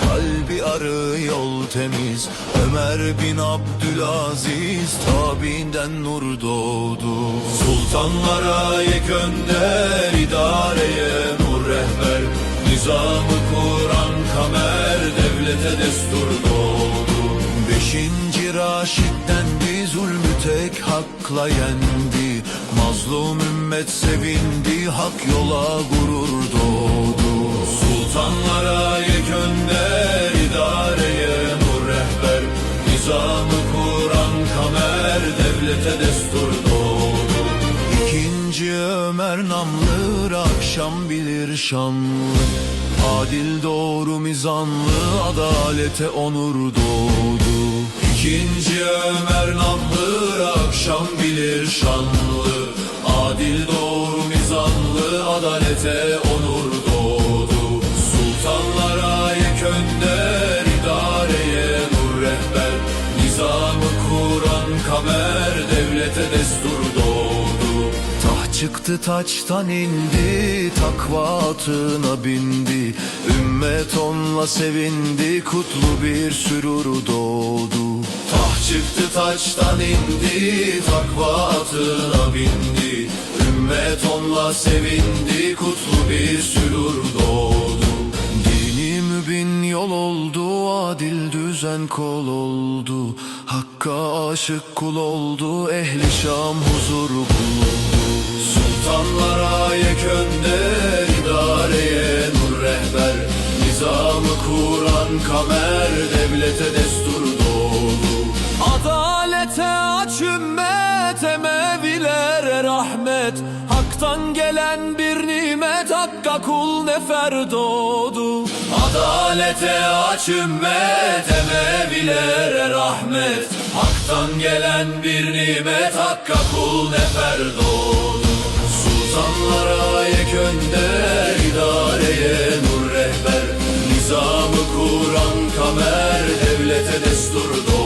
Kalbi arı yol temiz. Ömer bin Abdülaziz Tabiinden nur doğdu. Sultanlara yek önder idareye nur rehber. Nizamı Kur'an kamer devlete destur doğdu. Beşinci Raşid'dendi zulmü tek hakla yendi. Mazlum ümmet sevindi hak yola gurur doğdu Nizamı Kur'an kamer devlete destur doğdu. İkinci Ömer namlı akşam bilir şanlı. Adil doğru mizanlı adalete onur doğdu. İkinci Ömer namlı akşam bilir şanlı. Adil doğru mizanlı adalete onur Kur'an kamer devlete destur doğdu. Taht çıktı taçtan indi takva atına bindi. Ümmet onunla sevindi kutlu bir sürur doğdu. Taht çıktı taçtan indi takva atına bindi. Ümmet onunla sevindi kutlu bir sürur doğdu. Dini mübin yol oldu, adil düzen kol oldu Hakka aşık kul oldu, ehli Şam huzur buldu. Sultanlara yek önder, idareye nur rehber. Nizamı Kur'an kamer, devlete destur doğdu. Adalete aç ümmet, emevilere rahmet. Hak'tan gelen bir nimet, Hakk'a kul nefer doğdu Adalete aç ümmet, emevilere rahmet. Hak'tan gelen bir nimet, Hakk'a kul nefer doğdu. Sultanlara yek önder, idareye nur rehber. Nizamı Kur'an kamer, devlete destur doğdu